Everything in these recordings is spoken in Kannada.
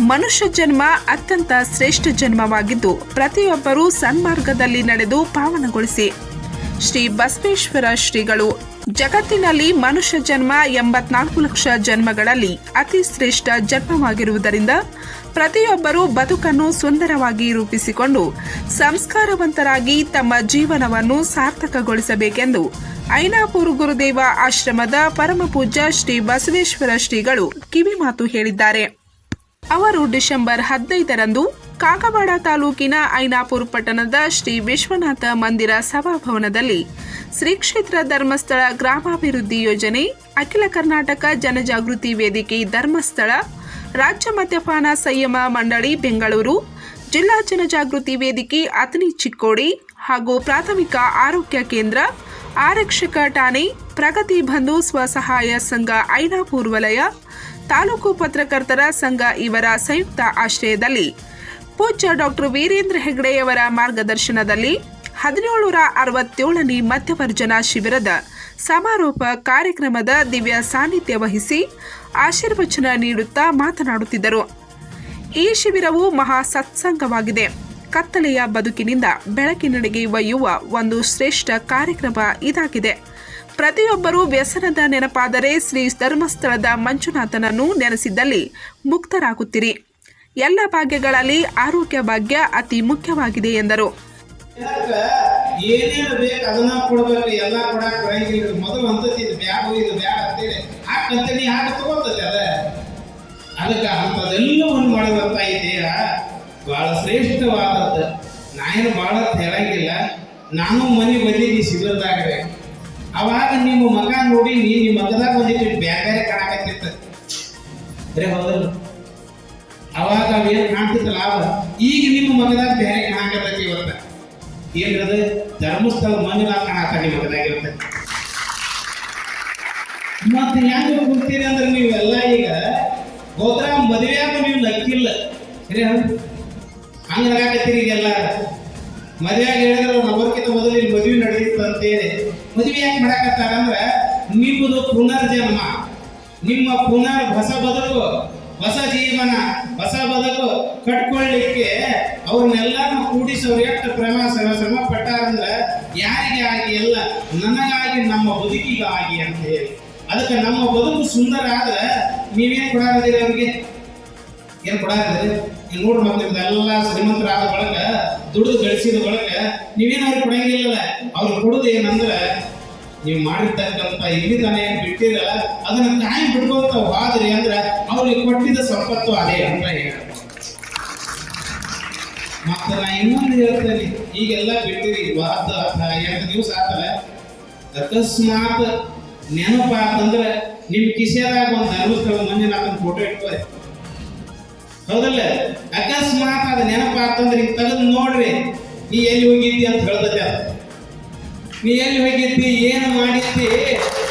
ಮನುಷ್ಯ ಜನ್ಮ ಅತ್ಯಂತ ಶ್ರೇಷ್ಠ ಜನ್ಮವಾಗಿದ್ದು ಪ್ರತಿಯೊಬ್ಬರೂ ಸನ್ಮಾರ್ಗದಲ್ಲಿ ನಡೆದು ಪಾವನಗೊಳಿಸಿ. ಶ್ರೀ ಬಸವೇಶ್ವರ ಶ್ರೀಗಳು, ಜಗತ್ತಿನಲ್ಲಿ ಮನುಷ್ಯ ಜನ್ಮ ಎಂಬತ್ನಾಲ್ಕು ಲಕ್ಷ ಜನ್ಮಗಳಲ್ಲಿ ಅತಿ ಶ್ರೇಷ್ಠ ಜನ್ಮವಾಗಿರುವುದರಿಂದ ಪ್ರತಿಯೊಬ್ಬರೂ ಬದುಕನ್ನು ಸುಂದರವಾಗಿ ರೂಪಿಸಿಕೊಂಡು ಸಂಸ್ಕಾರವಂತರಾಗಿ ತಮ್ಮ ಜೀವನವನ್ನು ಸಾರ್ಥಕಗೊಳಿಸಬೇಕೆಂದು ಐನಾಪುರ ಗುರುದೇವ ಆಶ್ರಮದ ಪರಮಪೂಜ್ಯ ಶ್ರೀ ಬಸವೇಶ್ವರ ಶ್ರೀಗಳು ಕಿವಿಮಾತು ಹೇಳಿದ್ದಾರೆ. ಅವರು ಡಿಸೆಂಬರ್ ಹದಿನೈದರಂದು ಕಾಕವಾಡ ತಾಲೂಕಿನ ಐನಾಪುರ್ ಪಟ್ಟಣದ ಶ್ರೀ ವಿಶ್ವನಾಥ ಮಂದಿರ ಸಭಾಭವನದಲ್ಲಿ ಶ್ರೀ ಕ್ಷೇತ್ರ ಧರ್ಮಸ್ಥಳ ಗ್ರಾಮಾಭಿವೃದ್ಧಿ ಯೋಜನೆ, ಅಖಿಲ ಕರ್ನಾಟಕ ಜನಜಾಗೃತಿ ವೇದಿಕೆ ಧರ್ಮಸ್ಥಳ, ರಾಜ್ಯ ಮದ್ಯಪಾನ ಸಂಯಮ ಮಂಡಳಿ ಬೆಂಗಳೂರು, ಜಿಲ್ಲಾ ಜನಜಾಗೃತಿ ವೇದಿಕೆ ಅತನಿ ಚಿಕ್ಕೋಡಿ ಹಾಗೂ ಪ್ರಾಥಮಿಕ ಆರೋಗ್ಯ ಕೇಂದ್ರ, ಆರಕ್ಷಕ ಠಾಣೆ, ಪ್ರಗತಿ ಬಂಧು ಸ್ವಸಹಾಯ ಸಂಘ ಐನಾಪೂರ್ ವಲಯ ತಾಲೂಕು ಪತ್ರಕರ್ತರ ಸಂಘ ಇವರ ಸಂಯುಕ್ತ ಆಶ್ರಯದಲ್ಲಿ ಪೂಜ್ಯ ಡಾಕ್ಟರ್ ವೀರೇಂದ್ರ ಹೆಗ್ಡೆಯವರ ಮಾರ್ಗದರ್ಶನದಲ್ಲಿ ಹದಿನೇಳರ ಅರವತ್ತೇಳನೇ ಮಧ್ಯವರ್ಜನ ಶಿಬಿರದ ಸಮಾರೋಪ ಕಾರ್ಯಕ್ರಮದ ದಿವ್ಯ ಸಾನ್ನಿಧ್ಯ ವಹಿಸಿ ಆಶೀರ್ವಚನ ನೀಡುತ್ತಾ ಮಾತನಾಡುತ್ತಿದ್ದರು. ಈ ಶಿಬಿರವು ಮಹಾ ಸತ್ಸಂಗವಾಗಿದೆ. ಕತ್ತಲೆಯ ಬದುಕಿನಿಂದ ಬೆಳಕಿನಡೆಗೆ ಒಯ್ಯುವ ಒಂದು ಶ್ರೇಷ್ಠ ಕಾರ್ಯಕ್ರಮ ಇದಾಗಿದೆ. ಪ್ರತಿಯೊಬ್ಬರೂ ವ್ಯಸನದ ನೆನಪಾದರೆ ಶ್ರೀ ಧರ್ಮಸ್ಥಳದ ಮಂಜುನಾಥನನ್ನು ನೆನೆಸಿದ್ದಲ್ಲಿ ಮುಕ್ತರಾಗುತ್ತೀರಿ. ಎಲ್ಲ ಭಾಗ್ಯಗಳಲ್ಲಿ ಆರೋಗ್ಯ ಭಾಗ್ಯ ಅತಿ ಮುಖ್ಯವಾಗಿದೆ ಎಂದರು. ಏನೇನು ಬೇಕು ಅದನ್ನ ಕೊಡ್ಬೇಕು, ಎಲ್ಲ ಕೊಡಕ್ ಬರಂಗಿಲ್ಲ. ಮೊದಲು ಅಂತತಿ ಇದು ಬ್ಯಾಡ ಇದು ಬ್ಯಾಡ ಅಂತೇಳಿ ಹಾಕಂತ ನೀ ಹಾಕ ತಗೋತದೆ ಅದ. ಅದಕ್ಕೆ ಅಂಥದ್ದೆಲ್ಲವನ್ನು ಮಾಡಿದಂತ ಈ ದೇಹ ಬಹಳ ಶ್ರೇಷ್ಠವಾದದ್ದು. ನಾನು ಬಹಳ ಹೇಳಂಗಿಲ್ಲ. ನಾನು ಮನೆ ಬಂದಿದ್ದೀನಿ ಶಿಬಿರದಾಗ್ರೆ ಅವಾಗ ನಿಮ್ಮ ಮಗ ನೋಡಿ, ನೀ ನಿಮ್ಮ ಮಗದಾಗ ಒಂದಿಟ್ಟು ಬ್ಯಾರೆ ಬೇರೆ ಕಾಣಕತ್ತಿತ್ತು ಬರೇ ಹೌದಲ್ಲ? ಅವಾಗ ಅವೇನು ಕಾಣ್ತಿತ್ತಲ್ಲ ಅವ? ಈಗ ನಿಮ್ಮ ಮಗದಾಗ ಬೇರೆ ಕಾಣಕತ್ತೈತಿ ಇವತ್ತ. ಏನ್ರದ ಧರ್ಮಸ್ಥಳ ಮಂಜುನಾಥ ಕಾಣತ್ತ ಮಗದಾಗಿರುತ್ತೆ ಮತ್ತೆ ಹೆಂಗ ಕುಂತೀರಿ ಅಂದ್ರೆ ನೀವೆಲ್ಲ ಈಗ ಹೋದ್ರ ಮದುವೆಯಾಗ ನೀವು ನಕ್ಕಿಲ್ಲ. ಸರಿ ಹಂಗ ನಗಾಕತ್ತೀರಿ ಈಗೆಲ್ಲ ಮದುವೆಯಾಗ ಹೇಳಿದ್ರೆ ನವರ್ಕಿಂತ ಮೊದಲು ಇಲ್ಲಿ ಮದುವೆ ನಡೆದಿತ್ತು ಅಂತೇಳಿ. ಮದುವೆ ಯಾಕೆ ಮಾಡಕತ್ತಾರ ಅಂದ್ರೆ ನಿಮ್ಮದು ಪುನರ್ಜನ್ಮ. ನಿಮ್ಮ ಪುನರ್ ಹೊಸ ಬದುಕು, ಹೊಸ ಜೀವನ, ಹೊಸ ಬದುಕು ಕಟ್ಕೊಳ್ಳಿಕ್ಕೆ ಅವ್ರನ್ನೆಲ್ಲರೂ ಕೂಡಿಸೋರು ಎಷ್ಟು ಪ್ರೇಮ ಶ್ರಮ ಶ್ರಮ ಪಟ್ಟಾರಂದ್ರೆ ಯಾರಿಗೆ ಆಗಿ ಎಲ್ಲ ನನಗಾಗಿ ನಮ್ಮ ಬದುಕಿಗಾಗಿ ಅಂತ ಹೇಳಿ. ಅದಕ್ಕೆ ನಮ್ಮ ಬದುಕು ಸುಂದರ ಆದ್ರೆ ನೀವೇನು ಕೊಡಾರದಿರಿ ಅವ್ರಿಗೆ? ಏನು ಕೊಡಾರದಿರಿ ನೋಡ್ರಿ ಮತ್ತೆ ಎಲ್ಲ ಶ್ರೀಮಂತರಾದ ಬಳಕ ದುಡಿದು ಗಳಿಸಿದ ಒಳಗೆ ನೀವೇನಾದ್ರು ಕೊಡಂಗಿಲ್ಲ ಅವ್ರು ಕೊಡುದು ಏನಂದ್ರೆ ನೀವು ಮಾಡಿರ್ತಕ್ಕಂಥ ಇಲ್ಲಿ ತಾನೇ ಬಿಟ್ಟಿರಲ್ಲ, ಅದನ್ನ ತಾಯಿ ಬಿಟ್ಕೊಂತ ಹೋದ್ರಿ ಅಂದ್ರೆ ಅವ್ರಿಗೆ ಕೊಟ್ಟಿದ್ದ ಸಂಪತ್ತು ಅದೇ ಅಂತ ಮತ್ತೆ ನಾ ಇನ್ನೊಂದು ಹೇಳ್ತೇನೆ, ಈಗೆಲ್ಲ ಬಿಟ್ಟಿರಿ ವಾದ ಎಂಟು ದಿವಸ ಆತಲ್ಲ. ಅಕಸ್ಮಾತ್ ನೆನಪಾತಂದ್ರೆ ನಿಮ್ ಕಿಸೆದಾಗ ಒಂದು ಧರ್ಮಸ್ಥಳ ಮಂಜುನಾಥನ ಫೋಟೋ ಇಟ್ಕೋರಿ ಹೌದಲ್ಲ? ಅಕಸ್ಮಾತ್ ಅದು ನೆನಪಾತಂದ್ರೆ ಈಗ ತೆಗೆದು ನೋಡ್ರಿ, ನೀ ಎಲ್ಲಿ ಹೋಗಿದ್ದಿ ಅಂತ ಹೇಳ್ದತ್ತೆ ನೀ ಎಲ್ಲಿ ಹೋಗಿದ್ದಿ, ಏನು ಮಾಡಿದ್ದಿ,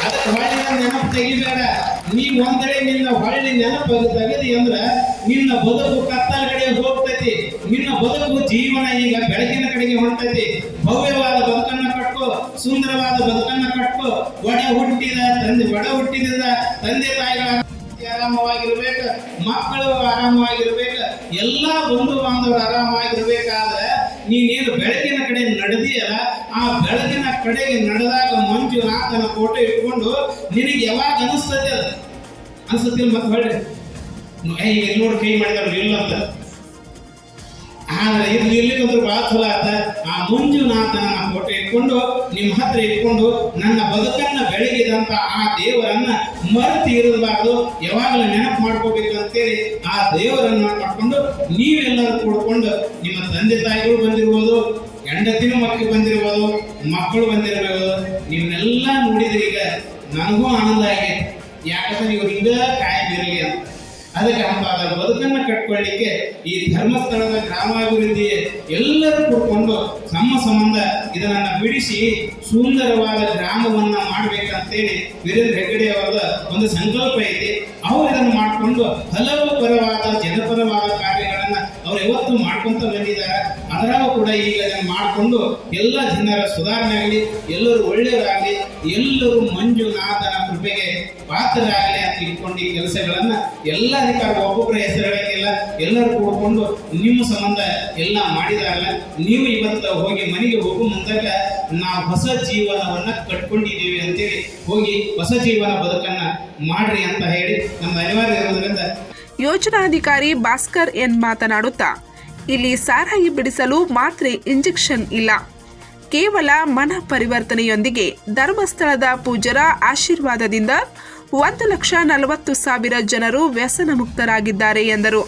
ಅದಕ್ಕೆ ಹೊಳ್ಳಿ ನೆನಪು ತೆಗಿಬೇಡ. ನೀ ಒಂದಡೆ ನಿನ್ನ ಹೊಳ್ಳಿ ನೆನಪು ತೆಗೆದಿ ಅಂದ್ರ ನಿನ್ನ ಬದುಕು ಕತ್ತಲ ಕಡೆ ಹೋಗ್ತೈತಿ, ನಿನ್ನ ಬದುಕು ಜೀವನ ಈಗ ಬೆಳಕಿನ ಕಡೆಗೆ ಹೊಂಟೈತಿ ಭವ್ಯವಾದ ಬದುಕನ್ನ ಕಟ್ಕೋ, ಸುಂದರವಾದ ಬದುಕನ್ನ ಕಟ್ಕೋ. ಒಡೆ ಹುಟ್ಟಿದ ತಂದೆ, ಒಡ ಹುಟ್ಟಿದ ತಂದೆ ತಾಯಿಗಳ ಆರಾಮವಾಗಿರ್ಬೇಕು, ಮಕ್ಕಳು ಆರಾಮವಾಗಿರ್ಬೇಕು, ಎಲ್ಲಾ ಬಂಧು ಬಾಂಧವರು ಆರಾಮವಾಗಿರ್ಬೇಕಾದ್ರೆ ನೀನೇನು ಬೆಳಕಿನ ಕಡೆ ನಡೆದಿಯಲ್ಲ, ಆ ಬೆಳಕಿನ ಕಡೆಗೆ ನಡೆದಾಗ ಮಂಜುನಾಥನ ಫೋಟೋ ಇಟ್ಕೊಂಡು ನಿನಗೆ ಯಾವಾಗ ಅನಿಸ್ತದೆ ಅದು? ಮತ್ತೆ ಹೊಳ್ಳಿ ಈಗ ನೋಡಿ, ಕೈ ಮಾಡಿದವ್ರು ಇಲ್ಲ ಅಂತ. ಆದ್ರೆ ಇದು ಇರ್ಲಿಕ್ಕಂದ್ರೂ ಭಾಳ ಚಲೋ ಆತ, ಆ ಮಂಜುನಾಥನ ಫೋಟೋ ಇಟ್ಕೊಂಡು, ನಿಮ್ಮ ಹತ್ರ ಇಟ್ಕೊಂಡು ನನ್ನ ಬದುಕನ್ನ ಬೆಳಗಿದಂತ ಆ ದೇವರನ್ನ ಮರೆತು ಇರಬಾರ್ದು. ಯಾವಾಗಲೂ ನೆನಪು ಮಾಡ್ಕೋಬೇಕು ಅಂತೇಳಿ ಆ ದೇವರನ್ನ ಮಾಡ್ಕೊಂಡು ನೀವೆಲ್ಲರೂ ಕೂಡ್ಕೊಂಡು ನಿಮ್ಮ ತಂದೆ ತಾಯಿಗಳು ಬಂದಿರ್ಬೋದು, ಹೆಂಡತಿನ ಮಕ್ಕಳು ಬಂದಿರ್ಬೋದು ಮಕ್ಕಳು ಬಂದಿರ್ಬೋದು ನೀವನ್ನೆಲ್ಲ ನೋಡಿದ್ರೆ ಈಗ ನನಗೂ ಆನಂದ ಆಗೈತೆ ಯಾಕಂದ್ರೆ ನೀವು ಹಿಂಗ ಇರಲಿ ಅಂತ. ಅದಕ್ಕೆ ಅಂಬಾದ ಬದುಕನ್ನು ಕಟ್ಕೊಳ್ಳಿಕ್ಕೆ ಈ ಧರ್ಮಸ್ಥಳದ ಗ್ರಾಮಾಭಿವೃದ್ಧಿ ಎಲ್ಲರೂ ಕೂತ್ಕೊಂಡು ನಮ್ಮ ಸಂಬಂಧ ಇದನ್ನ ಬಿಡಿಸಿ ಸುಂದರವಾದ ಗ್ರಾಮವನ್ನ ಮಾಡ್ಬೇಕಂತೇಳಿ ವೀರೇಂದ್ರ ಹೆಗ್ಗಡೆ ಅವರ ಒಂದು ಸಂಕಲ್ಪ ಐತಿ. ಅವರು ಇದನ್ನು ಮಾಡಿಕೊಂಡು ಹಲವು ಪರವಾದ ಜನಪರವಾದ ಕಾರ್ಯಗಳನ್ನ ಅವ್ರು ಯಾವತ್ತು ಮಾಡ್ಕೊಂತ ಬಂದಿದ್ದಾರೆ. ಅದರಾಗೂ ಕೂಡ ಈಗ ಅದನ್ನು ಮಾಡಿಕೊಂಡು ಎಲ್ಲ ಜನರ ಸುಧಾರಣೆ ಆಗಲಿ ಎಲ್ಲರೂ ಒಳ್ಳೆಯವರಾಗಲಿ, ಎಲ್ಲರೂ ಮಂಜುನಾಥನ ಕೃಪೆಗೆ ಪಾತ್ರರಾಗಲಿ ಅಂತ ಇಟ್ಕೊಂಡು ಈ ಕೆಲಸಗಳನ್ನ ಎಲ್ಲ ಅಧಿಕಾರಿ ಒಬ್ಬೊಬ್ಬರ ಹೆಸರುಗಳಿಗೆಲ್ಲ ಎಲ್ಲರೂ ಕೂಡ್ಕೊಂಡು ನಿಮ್ಮ ಸಂಬಂಧ ಎಲ್ಲ ಮಾಡಿದಾರಲ್ಲ, ನೀವು ಇವತ್ತು ಹೋಗಿ ಮನೆಗೆ ಹೋಗೋ ಮುಂದಾಗ ನಾವು ಹೊಸ ಜೀವನವನ್ನ ಕಟ್ಕೊಂಡಿದ್ದೀವಿ ಅಂತೇಳಿ ಹೋಗಿ ಹೊಸ ಜೀವನ ಬದುಕನ್ನ ಮಾಡ್ರಿ ಅಂತ ಹೇಳಿ ನಮ್ಮ ಅನಿವಾರ್ಯ ಇರೋದ್ರಿಂದ ಯೋಜನಾಧಿಕಾರಿ ಭಾಸ್ಕರ್ ಎನ್ ಮಾತನಾಡುತ್ತಾ, ಇಲ್ಲಿ ಸಾರಾಯಿ ಬಿಡಿಸಲು ಮಾತ್ರೆ ಇಂಜೆಕ್ಷನ್ ಇಲ್ಲ. ಕೇವಲ ಮನ ಪರಿವರ್ತನೆಯೊಂದಿಗೆ ಧರ್ಮಸ್ಥಳದ ಪೂಜರ ಆಶೀರ್ವಾದದಿಂದ ಒಂದು ಲಕ್ಷ ನಲವತ್ತು ಸಾವಿರ ಜನರು ವ್ಯಸನ ಮುಕ್ತರಾಗಿದ್ದಾರೆ ಎಂದರು.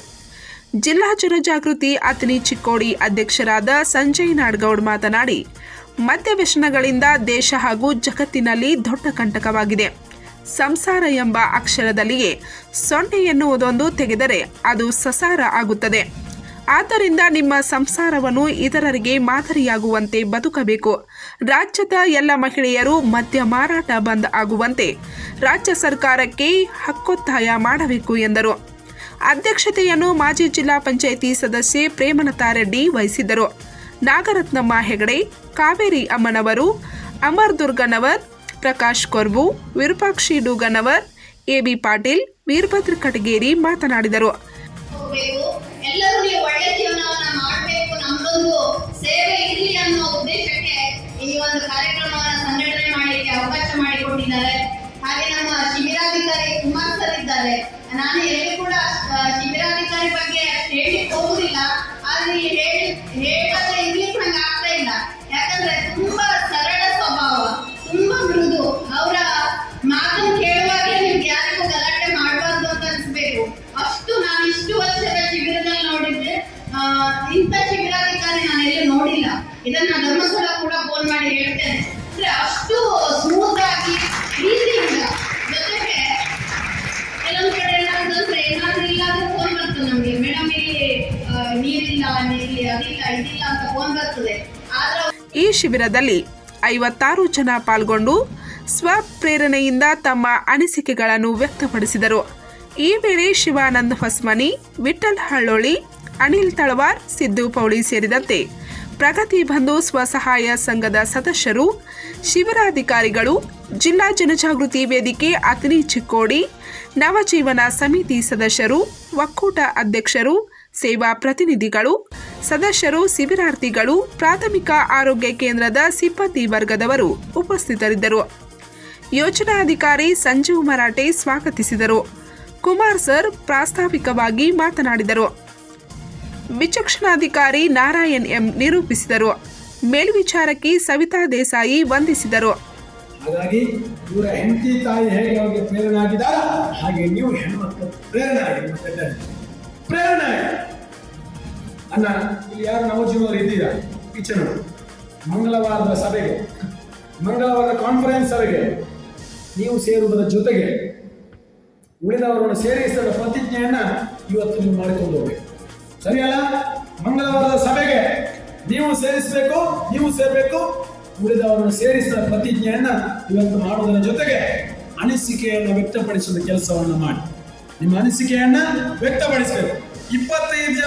ಜಿಲ್ಲಾ ಜನಜಾಗೃತಿ ಅತನಿ ಚಿಕ್ಕೋಡಿ ಅಧ್ಯಕ್ಷರಾದ ಸಂಜಯ್ ನಾಡ್ಗೌಡ್ ಮಾತನಾಡಿ ಮದ್ಯವ್ಯಸನಗಳಿಂದ ದೇಶ ಹಾಗೂ ಜಗತ್ತಿನಲ್ಲಿ ದೊಡ್ಡ ಕಂಟಕವಾಗಿದೆ. ಸಂಸಾರ ಎಂಬ ಅಕ್ಷರದಲ್ಲಿಯೇ ಸೊನ್ನೆ ಎನ್ನುವುದೊಂದು ತೆಗೆದರೆ ಅದು ಸಸಾರ ಆಗುತ್ತದೆ. ಆದ್ದರಿಂದ ನಿಮ್ಮ ಸಂಸಾರವನ್ನು ಇತರರಿಗೆ ಮಾದರಿಯಾಗುವಂತೆ ಬದುಕಬೇಕು. ರಾಜ್ಯದ ಎಲ್ಲ ಮಹಿಳೆಯರು ಮದ್ಯ ಮಾರಾಟ ಬಂದ್ ಆಗುವಂತೆ ರಾಜ್ಯ ಸರ್ಕಾರಕ್ಕೆ ಹಕ್ಕೊತ್ತಾಯ ಮಾಡಬೇಕು ಎಂದರು. ಅಧ್ಯಕ್ಷತೆಯನ್ನು ಮಾಜಿ ಜಿಲ್ಲಾ ಪಂಚಾಯಿತಿ ಸದಸ್ಯೆ ಪ್ರೇಮಲತಾ ರೆಡ್ಡಿ ವಹಿಸಿದ್ದರು. ನಾಗರತ್ನಮ್ಮ ಹೆಗಡೆ, ಕಾವೇರಿ ಅಮ್ಮನವರು, ಅಮರ್ ದುರ್ಗನವರ್ ಪ್ರಕಾಶ್ ಕೊರ್ಬು, ವಿರೂಪಾಕ್ಷಿ ಡೂಗನವರ್ ಎಬಿ ಪಾಟೀಲ್, ವೀರಭದ್ರ ಕಟಗೇರಿ ಮಾತನಾಡಿದರು. ಶಿಬಿರಾಧಿಕಾರಿ ಬಗ್ಗೆ ಹೇಳಿ ಹೋಗುದಿಲ್ಲ. ಆದ್ರೆ ಹೇಳಿ ಶಿಬಿರದಲ್ಲಿ ಐವತ್ತಾರು ಜನ ಪಾಲ್ಗೊಂಡು ಸ್ವಪ್ರೇರಣೆಯಿಂದ ತಮ್ಮ ಅನಿಸಿಕೆಗಳನ್ನು ವ್ಯಕ್ತಪಡಿಸಿದರು. ಈ ವೇಳೆ ಶಿವಾನಂದ್ ಹೊಸ್ಮನಿ ವಿಠಲ್ ಹಳ್ಳೋಳಿ, ಅನಿಲ್ ತಳವಾರ್, ಸಿದ್ದು ಪೌಳಿ ಸೇರಿದಂತೆ ಪ್ರಗತಿ ಬಂಧು ಸ್ವಸಹಾಯ ಸಂಘದ ಸದಸ್ಯರು, ಶಿಬಿರಾಧಿಕಾರಿಗಳು, ಜಿಲ್ಲಾ ಜನಜಾಗೃತಿ ವೇದಿಕೆ ಅತನಿ ಚಿಕ್ಕೋಡಿ, ನವಜೀವನ ಸಮಿತಿ ಸದಸ್ಯರು, ಒಕ್ಕೂಟ ಅಧ್ಯಕ್ಷರು ಸೇವಾ ಪ್ರತಿನಿಧಿಗಳು, ಸದಸ್ಯರು, ಶಿಬಿರಾರ್ಥಿಗಳು, ಪ್ರಾಥಮಿಕ ಆರೋಗ್ಯ ಕೇಂದ್ರದ ಸಿಬ್ಬಂದಿ ವರ್ಗದವರು ಉಪಸ್ಥಿತರಿದ್ದರು. ಯೋಜನಾಧಿಕಾರಿ ಸಂಜೀವ್ ಮರಾಠೆ ಸ್ವಾಗತಿಸಿದರು. ಕುಮಾರ್ ಸರ್ ಪ್ರಾಸ್ತಾವಿಕವಾಗಿ ಮಾತನಾಡಿದರು. ವಿಚಕ್ಷಣಾಧಿಕಾರಿ ನಾರಾಯಣ್ ಎಂ ನಿರೂಪಿಸಿದರು. ಮೇಲ್ವಿಚಾರಕಿ ಸವಿತಾ ದೇಸಾಯಿ ವಂದಿಸಿದರು. ಹಾಗಾಗಿ ಇವರ ಹೆಂಡತಿ ತಾಯಿ ಹೇಗೆ ಅವರಿಗೆ ಪ್ರೇರಣೆ ಆಗಿದ್ದಾರೆ? ಹಾಗೆ ನೀವು ಹೆಣ್ಮಕ್ಳು ಪ್ರೇರಣೆ ಆಗಿ ಮಕ್ಕಳಲ್ಲಿ. ಪ್ರೇರಣೆ. ಅಣ್ಣ, ಇಲ್ಲಿ ಯಾರು ನವಜೀವನವರು ಇದ್ದೀರಾ? ಕಿಚನ್ ಮಂಗಳವಾರದ ಸಭೆಗೆ, ಮಂಗಳವಾರದ ಕಾನ್ಫರೆನ್ಸ್ ಸಭೆಗೆ ನೀವು ಸೇರುವುದರ ಜೊತೆಗೆ ಉಳಿದವರನ್ನು ಸೇರಿಸಿದ ಪ್ರತಿಜ್ಞೆಯನ್ನ ಇವತ್ತು ನೀವು ಮಾಡಿಕೊಂಡು ಹೋಗ್ಬೇಕು ಸರಿಯಲ್ಲ? ಮಂಗಳವಾರದ ಸಭೆಗೆ ನೀವು ಸೇರಿಸಬೇಕು, ನೀವು ಸೇರಬೇಕು, ಉಳಿದವರನ್ನು ಸೇರಿಸಿದ ಪ್ರತಿಜ್ಞೆಯನ್ನ ಇವತ್ತು ಮಾಡುವುದರ ಜೊತೆಗೆ ಅನಿಸಿಕೆಯನ್ನು ವ್ಯಕ್ತಪಡಿಸುವ ಕೆಲಸವನ್ನು ಮಾಡಿ. ನಿಮ್ಮ ಅನಿಸಿಕೆಯನ್ನ ವ್ಯಕ್ತಪಡಿಸಬೇಕು. ಇಪ್ಪತ್ತೈದು ಜನ